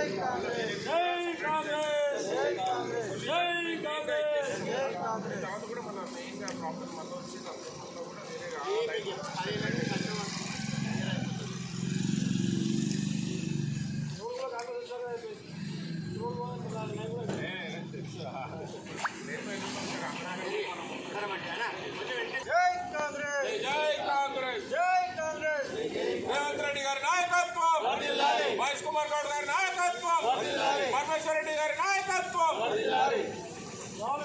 జై కాంగ్రెస్. జై కాంగ్రెస్ దాని కూడా మన ప్రాబ్లం మళ్ళీ వచ్చి కూడా వేరేగా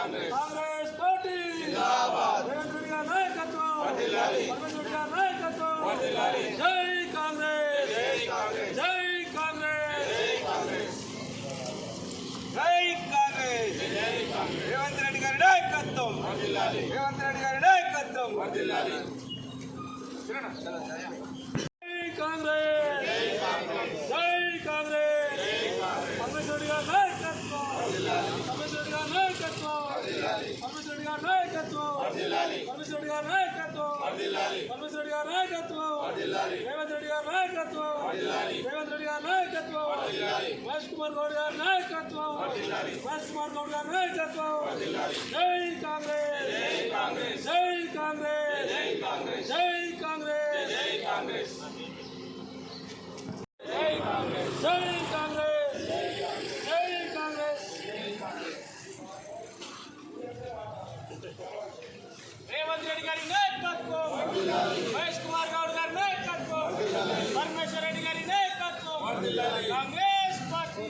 కాంగ్రెస్. పార్టీ. రేవంత్ గారి నాయకత్వం. పరమేశ్వర్ గారి నాయకత్వం. జై కాంగ్రెస్. జై కాంగ్రెస్. జై కాంగ్రెస్. రేవంత్ రెడ్డి గారి నాయకత్వం. రేవంత్ రెడ్డి గారి నాయకత్వం. పరమేశ్వర రెడ్డి గారి నాయకత్వం. రేవంత్ రెడ్డి గారి నాయకత్వం. రేవంత్ రెడ్డి గారి నాయకత్వం. మహేష్ కుమార్ గౌడ్ గారి నాయకత్వం. మహేష్ కుమార్ గౌడ్ గారి నాయకత్వం. జై కాంగ్రెస్. జై కాంగ్రెస్. జై కాంగ్రెస్. జై కాంగ్రెస్. జై కాంగ్రెస్ జై కాంగ్రెస్ జై కాంగ్రెస్ జై కాంగ్రెస్ జై కాంగ్రెస్ రేవంత్ రెడ్డి గారి నాయకత్వం మహేష్ కుమార్ గౌడ్ గారి నాయకత్వం పరమేశ్వర రెడ్డి గారి నాయకత్వం కాంగ్రెస్ పార్టీ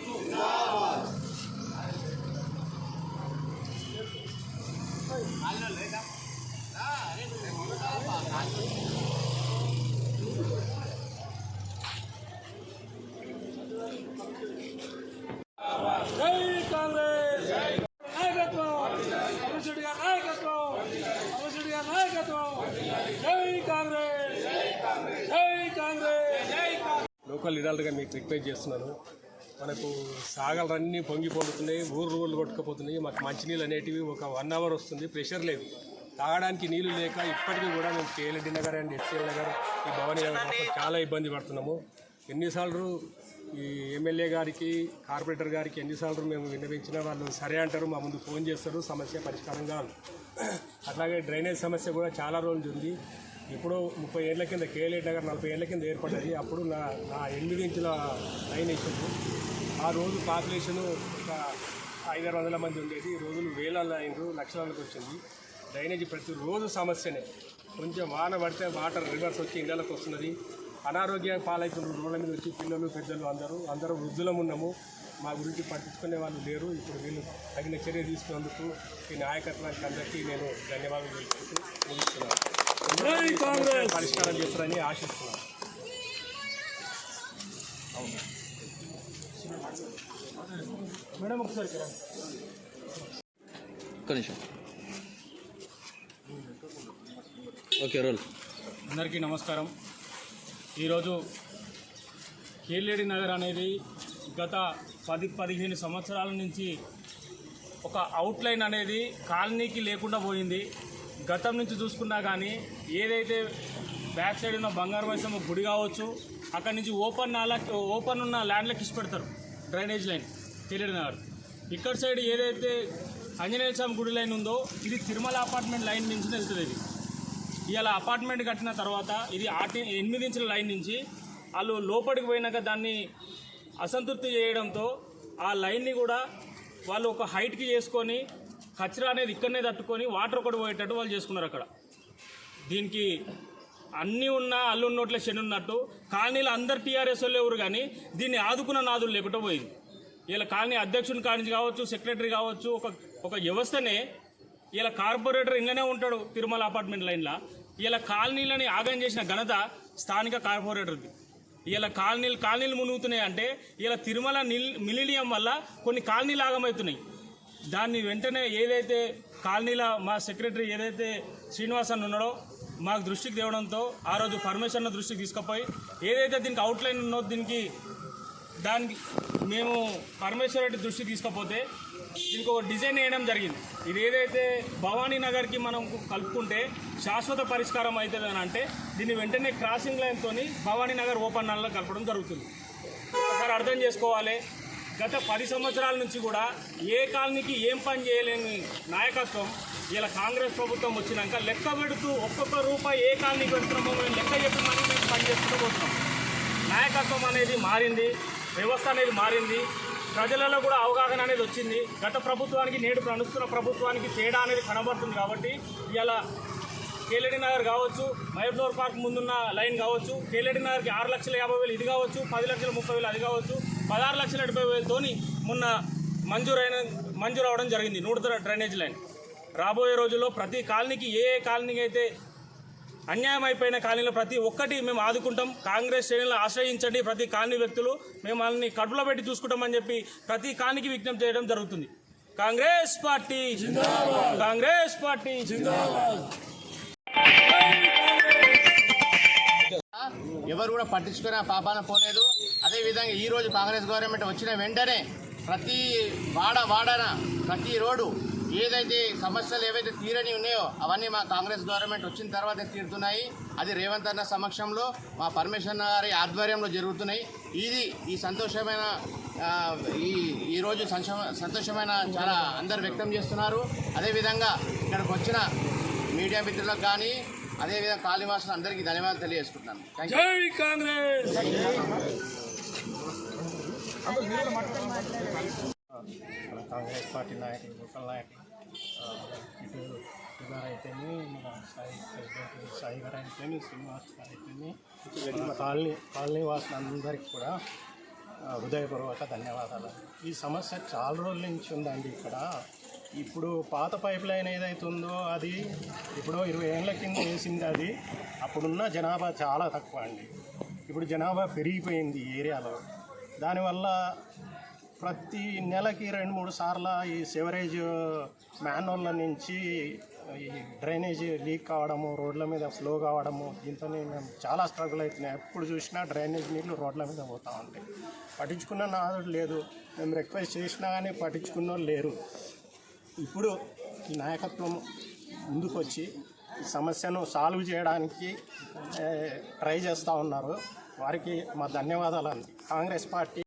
జై కాంగ్రెస్ నాయకత్వం పరమేశ్వర రెడ్డి గారి నాయకత్వం పరమేశ్వర రెడ్డి గారి నాయకత్వం జై కాంగ్రెస్ జై కాంగ్రెస్ జై కాంగ్రెస్ లోకల్ లీడర్లుగా మీకు రిక్వెస్ట్ చేస్తున్నాను. మనకు సాగలన్నీ పొంగి పొందుతున్నాయి ఊరు రోడ్లు కొట్టుకుపోతున్నాయి. మాకు మంచినీళ్ళు అనేటివి ఒక వన్ అవర్ వస్తుంది ప్రెషర్ లేదు. తాగడానికి నీళ్ళు లేక ఇప్పటికీ కూడా మేము KLD Nagar and SCL Nagar ఈ భవానీ నగర్ చాలా ఇబ్బంది పడుతున్నాము. ఎన్నిసార్లు ఈ ఎమ్మెల్యే గారికి కార్పొరేటర్ గారికి ఎన్నిసార్లు మేము విన్నవించినా వాళ్ళు సరే అంటారు మా ముందు ఫోన్ చేస్తారు సమస్య పరిష్కారం కాదు అట్లాగే డ్రైనేజ్ సమస్య కూడా చాలా రోజులు ఉంది. ఇప్పుడు ముప్పై ఏళ్ళ కింద కేఎల్ఏ నగర్ నలభై ఏళ్ళ కింద ఏర్పడ్డది. అప్పుడు నా నా ఎనిమిది ఇంచుల లైన్ ఆ రోజు పాపులేషన్ ఒక ఐదారు వందల మంది ఉండేది. ఈ రోజులు వేలల్లో అయినరు లక్షలకు వచ్చింది. డ్రైనేజీ ప్రతి రోజు సమస్యనే. కొంచెం వాన పడితే వాటర్ రివర్స్ వచ్చి ఇళ్ళకి వస్తున్నది. అనారోగ్య పాలవుతున్నారు రోడ్ల మీద వచ్చి పిల్లలు పెద్దలు అందరూ. అందరూ వృద్ధులం ఉన్నాము. మా గురించి పట్టించుకునే వాళ్ళు లేరు. ఇప్పుడు వీళ్ళు తగిన చర్య తీసుకున్నందుకు ఈ నాయకత్వానికి అందరికీ నేను ధన్యవాదాలు తెలుపుతూ ముగిస్తున్నాను. పరిష్కారం చేస్తారని ఆశిస్తున్నాను మేడం ఒకసారి నిమిషం. Okay roll. అందరికీ నమస్కారం. ఈరోజు కేలేడి నగర్ అనేది గత పది పదిహేను సంవత్సరాల నుంచి ఒక అవుట్లైన్ అనేది కాలనీకి లేకుండా పోయింది. గతం నుంచి చూసుకున్నా కానీ ఏదైతే బ్యాక్ సైడ్ ఉన్న బంగారు మైసమ్మ గుడి కావచ్చు అక్కడి నుంచి ఓపెన్ అలా ఓపెన్ ఉన్న ల్యాండ్లకు ఇచ్చి పెడతారు డ్రైనేజ్ లైన్ కేలేడి నగర్. ఇక్కడ సైడ్ ఏదైతే ఆంజనేయ స్వామి గుడి లైన్ ఉందో ఇది తిరుమల అపార్ట్మెంట్ లైన్ నుంచి వెళ్తుంది ఇది. ఇవాళ అపార్ట్మెంట్ కట్టిన తర్వాత ఇది ఆటి ఎనిమిది ఇంచుల లైన్ నుంచి వాళ్ళు లోపలికి పోయినాక దాన్ని అసంతృప్తి చేయడంతో ఆ లైన్ని కూడా వాళ్ళు ఒక హైట్కి చేసుకొని కచరా అనేది ఇక్కడనే తట్టుకొని వాటర్ ఒకటి పోయేటట్టు వాళ్ళు చేసుకున్నారు అక్కడ. దీనికి అన్నీ ఉన్న అల్లు నోట్ల శని ఉన్నట్టు కాలనీలో అందరు టీఆర్ఎస్ వాళ్ళు ఎవరు కానీ దీన్ని ఆదుకున్న నాదులు లేకుండా పోయింది. ఇలా కాలనీ అధ్యక్షుని కానించి కావచ్చు సెక్రటరీ కావచ్చు ఒక ఒక వ్యవస్థనే ఇలా కార్పొరేటర్ ఇంట్లోనే ఉంటాడు తిరుమల అపార్ట్మెంట్ లైన్లో. ఇలా కాలనీలని ఆగం చేసిన ఘనత స్థానిక కార్పొరేటర్ది. ఇలా కాలనీలు కాలనీలు మునుగుతున్నాయి అంటే ఇలా తిరుమల నిల్ మిలినియం వల్ల కొన్ని కాలనీలు ఆగమవుతున్నాయి. దాన్ని వెంటనే ఏదైతే కాలనీల మా సెక్రటరీ ఏదైతే శ్రీనివాసన్ ఉన్నాడో మాకు దృష్టికి తేవడంతో ఆ రోజు పర్మిషన్ దృష్టికి తీసుకుపోయి ఏదైతే దీనికి అవుట్లైన్ ఉన్నో దీనికి దానికి మేము పరమేశ్వర రెడ్డి దృష్టి తీసుకపోతే దీనికి ఒక డిజైన్ వేయడం జరిగింది. ఇది ఏదైతే భవానీ నగర్కి మనం కలుపుకుంటే శాశ్వత పరిష్కారం అవుతుంది అని అంటే దీన్ని వెంటనే క్రాసింగ్ లైన్తో భవానీ నగర్ ఓపెన్ నల్లా కలపడం జరుగుతుంది. ఒకసారి అర్థం చేసుకోవాలి. గత పది సంవత్సరాల నుంచి కూడా ఏ కాలనీకి ఏం పని చేయలేని నాయకత్వం ఇలా కాంగ్రెస్ ప్రభుత్వం వచ్చినాక లెక్క పెడుతూ ఒక్కొక్క రూపాయి ఏ కాలనీకి పెడుతున్నామో మేము లెక్క చెప్పి మేము పని చేసుకుంటూ పోతున్నాం. నాయకత్వం అనేది మారింది వ్యవస్థ అనేది మారింది ప్రజలలో కూడా అవగాహన అనేది వచ్చింది. గత ప్రభుత్వానికి నేడు నడుస్తున్న ప్రభుత్వానికి తేడా అనేది కనబడుతుంది కాబట్టి ఇలా కేలడి నగర్ కావచ్చు మహబూబ్ పార్క్ ముందున్న లైన్ కావచ్చు కేలడి నగర్కి ఆరు లక్షల యాభై వేలు ఇది కావచ్చు పది లక్షల ముప్పై వేలు అది కావచ్చు పదహారు లక్షల డెబ్బై వేలతోని మొన్న మంజూరైన మంజూరు అవ్వడం జరిగింది నూతన డ్రైనేజ్ లైన్. రాబోయే రోజుల్లో ప్రతి కాలనీకి ఏ ఏ కాలనీకి అయితే అన్యాయం అయిపోయిన కాలనీలో ప్రతి ఒక్కటి మేము ఆదుకుంటాం. కాంగ్రెస్ శ్రేణులను ఆశ్రయించండి. ప్రతి కాలనీ వ్యక్తులు మేము వాళ్ళని కడుపులో పెట్టి చూసుకుంటామని చెప్పి ప్రతి కాలనీకి విజ్ఞప్తి చేయడం జరుగుతుంది. కాంగ్రెస్ పార్టీ! కాంగ్రెస్ పార్టీ! ఎవరు కూడా పట్టించుకునే పాపాన పోలేదు. అదేవిధంగా ఈరోజు కాంగ్రెస్ గవర్నమెంట్ వచ్చిన వెంటనే ప్రతి వాడ వాడన ప్రతి రోడ్డు ఏదైతే సమస్యలు ఏవైతే తీరని ఉన్నాయో అవన్నీ మా కాంగ్రెస్ గవర్నమెంట్ వచ్చిన తర్వాత తీరుతున్నాయి. అది రేవంత్ అన్న సమక్షంలో మా పరమేశ్వర్ గారి ఆధ్వర్యంలో జరుగుతున్నాయి. ఇది ఈ సంతోషమైన ఈ ఈరోజు సంతోషమైన చాలా అందరు వ్యక్తం చేస్తున్నారు. అదేవిధంగా ఇక్కడికి వచ్చిన మీడియా మిత్రులకు కానీ అదేవిధంగా కాళీవాసులు అందరికీ ధన్యవాదాలు తెలియజేసుకుంటున్నాను. జై కాంగ్రెస్! మన కాంగ్రెస్ పార్టీ నాయకులు లోకల్ నాయకులు ఇటు గారు అయితేనే మన సాయి ప్రెసిడెంట్ సాయి గారు అయితేనే శ్రీనివాస్ గారు అయితేనే మన కాలనీ కాలనీ వాసులందరికీ కూడా హృదయపూర్వక ధన్యవాదాలు. ఈ సమస్య చాలా రోజుల నుంచి ఉందండి ఇక్కడ. ఇప్పుడు పాత పైప్ లైన్ ఏదైతే ఉందో అది ఇప్పుడు ఇరవై ఏళ్ళ కింద వేసింది అది. అప్పుడున్న జనాభా చాలా తక్కువ అండి. ఇప్పుడు జనాభా పెరిగిపోయింది ఈ ఏరియాలో. దానివల్ల ప్రతి నెలకి రెండు మూడు సార్లు ఈ సివరేజ్ మ్యాన్హోల్ల నుంచి ఈ డ్రైనేజ్ లీక్ కావడము రోడ్ల మీద ఫ్లో కావడము దీంతో మేము చాలా స్ట్రగుల్ అవుతున్నాయి. ఎప్పుడు చూసినా డ్రైనేజ్ నీళ్ళు రోడ్ల మీద పోతూ ఉంటాయి. పట్టించుకున్న నాదుడు లేదు. మేము రిక్వెస్ట్ చేసినా కానీ పట్టించుకున్న వాళ్ళు లేరు. ఇప్పుడు ఈ నాయకత్వం ముందుకొచ్చి సమస్యను సాల్వ్ చేయడానికి ట్రై చేస్తూ ఉన్నారు. వారికి మా ధన్యవాదాలు కాంగ్రెస్ పార్టీ